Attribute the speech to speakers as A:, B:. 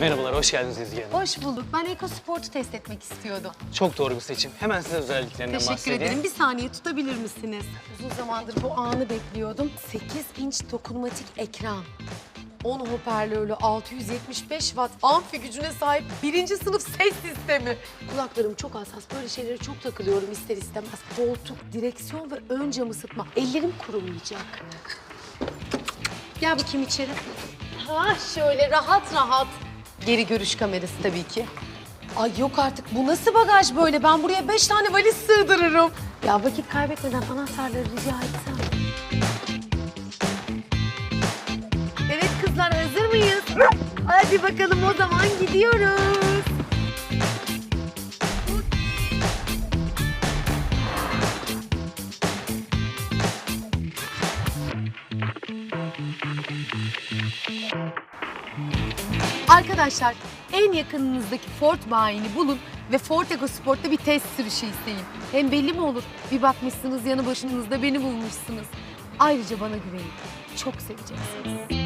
A: Merhabalar, hoş geldiniz Ezgi Hanım.
B: Hoş bulduk. Ben EcoSport'u test etmek istiyordum.
A: Çok doğru bir seçim. Hemen size özelliklerinden
B: Teşekkür
A: bahsedeyim.
B: ederim. Bir saniye tutabilir misiniz? Uzun zamandır bu anı bekliyordum. 8 inç dokunmatik ekran. 10 hoparlörlü 675 watt amfi gücüne sahip birinci sınıf ses sistemi. Kulaklarım çok hassas. Böyle şeylere çok takılıyorum ister istemez. Koltuk, direksiyon ve ön cam ısıtma. Ellerim kurumayacak. Gel bakayım içeri. Ha şöyle rahat rahat. Geri görüş kamerası tabii ki. Ay yok artık bu nasıl bagaj böyle? Ben buraya beş tane valiz sığdırırım. Ya vakit kaybetmeden anahtarları rica etsem. Hadi bakalım o zaman gidiyoruz. Arkadaşlar en yakınınızdaki Ford bayini bulun ve Ford EcoSport'ta bir test sürüşü isteyin. Hem belli mi olur? Bir bakmışsınız yanı başınızda beni bulmuşsunuz. Ayrıca bana güvenin. Çok seveceksiniz.